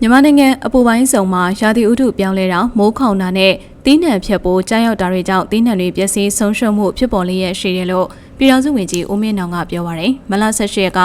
မြန်မာနိုင်ငံအပူပိုင်းစုံမှာရာသီဥတုပြောင်းလဲတာမိုးခေါင်တာနဲ့တီးနှံဖြတ်ဖို့ကြားရောက်တာတွေကြောင့်တီးနှံတွေပျက်စီးဆုံးရှုံးမှုဖြစ်ပေါ်လျက်ရှိတယ်လို့ပြည်ထောင်စုဝန်ကြီးဦးမင်းနောင်ကပြောပါရယ်မလ16ရက်က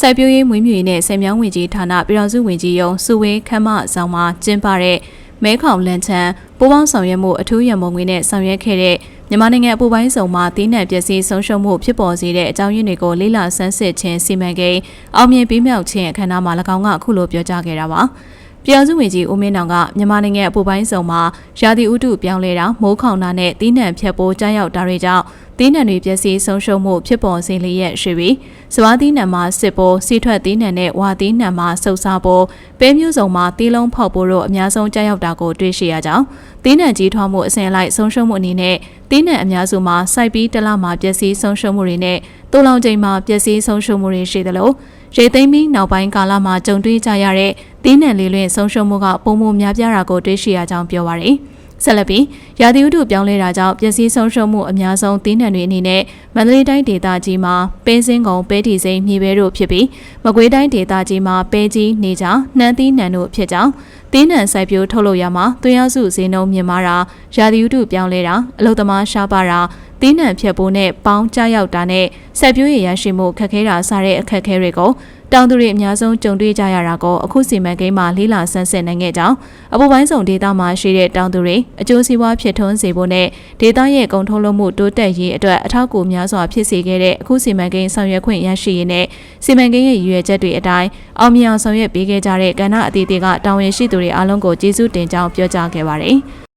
စိုက်ပျိုးရေးမွေးမြူရေးနဲ့ဆယ်မြောင်းဝန်ကြီးဌာနပြည်ထောင်စုဝန်ကြီးယုံစုဝေးခမ်းမဆောင်မှာကျင်းပတဲ့မဲခေါင်လန်ချန်ပူးပေါင်းဆောင်ရွက်မှုအထူးရမုံငွေနဲ့ဆောင်ရွက်ခဲ့တဲ့ မြန်မာနိုင်ငံအပူပိုင်းစုံမှာတီးနှံပျက်စီးဆုံးရှုံးမှုဖြစ်ပေါ်စေတဲ့အကြောင်းရင်းတွေကိုလေ့လာဆန်းစစ်ခြင်းစီမံကိန်းအောင်မြင်ပြီးမြောက်ခြင်းအခမ်းအနားမှာ၎င်းကအခုလိုပြောကြားခဲ့တာပါ။ ပြည်ထောင်စုဝန်ကြီးဦးမင်းနောင်ကမြန်မာနိုင်ငံအပူပိုင်းစုံမှာရာသီဥတုပြောင်းလဲတာမိုးခေါင်တာနဲ့တီးနှံဖြတ်ပိုးကြားရောက်တာတွေကြောင့်တီးနှံတွေပျက်စီးဆုံးရှုံးမှုဖြစ်ပေါ်စေလျက်ရှိပြီးစဝါတီးနှံမှာစစ်ပိုးစီထွက်တီးနှံနဲ့ဝါတီးနှံမှာဆုပ်စားပိုးပဲမျိုးစုံမှာတီးလုံးဖောက်ပိုးတို့အများဆုံးကြားရောက်တာကိုတွေ့ရှိရကြောင်းတီးနှံကြီးထွားမှုအစဉ်အလိုက်ဆုံးရှုံးမှုအနေနဲ့တီးနှံအများစုမှာစိုက်ပြီးတစ်လမှာပျက်စီးဆုံးရှုံးမှုတွေနဲ့တိုးလောင်ချိန်မှာပျက်စီးဆုံးရှုံးမှုတွေရှိသလိုရေသိမ်းပြီးနောက်ပိုင်းကာလမှာကြုံတွေ့ကြရတဲ့ တီးနှံလေးလွင်ဆုံးရှုံးမှုကပုံမှုများပြားတာကိုတွေ့ရှိရကြောင်းပြောပါရယ်ဆက်လက်ပြီးရာသီဥတုပြောင်းလဲတာကြောင့်ပျက်စီးဆုံးရှုံးမှုအများဆုံးတီးနှံတွေအနေနဲ့မန္တလေးတိုင်းဒေသကြီးမှာပဲစင်းကုံပဲတီစိမ်းမြေပဲတို့ဖြစ်ပြီးမကွေးတိုင်းဒေသကြီးမှာပဲကြီးနေကြနှမ်းသီးနှံတို့ဖြစ်ကြောင်း တင်းနှံစိုက်ပျိုးထုတ်လုပ်ရမှာသွင်းရစုဈေးနှုန်းမြင့်မားတာရာသီဥတုပြောင်းလဲတာအလုသမားရှားပါတာတင်းနှံဖြတ်ဖို့နဲ့ပေါင်းကြရောက်တာနဲ့စိုက်ပျိုးရရရှိမှုခက်ခဲတာစတဲ့အခက်အခဲတွေကိုတောင်သူတွေအများဆုံးကြုံတွေ့ကြရတာကိုအခုစီမံကိန်းမှာလေးလာဆန်းစစ်နိုင်ခဲ့ကြောင်းအပူပိုင်းဆောင်ဒေသမှာရှိတဲ့တောင်သူတွေအကျိုးစီးပွားဖြစ်ထွန်းစေဖို့နဲ့ဒေသရဲ့ကုန်ထုတ်လုပ်မှုတိုးတက်ရေးအတွက်အထောက်အကူများစွာဖြစ်စေခဲ့တဲ့အခုစီမံကိန်းဆောင်ရွက်ခွင့်ရရှိရေးနဲ့စီမံကိန်းရဲ့ရည်ရွယ်ချက်တွေအတိုင်းအောင်မြင်အောင်ဆောင်ရွက်ပေးခဲ့ကြတဲ့ကဏ္ဍအသီးသီးကတာဝန်ရှိသူတွေအားလုံးကိုကျေးဇူးတင်ကြောင်းပြောကြားခဲ့ပါတယ်။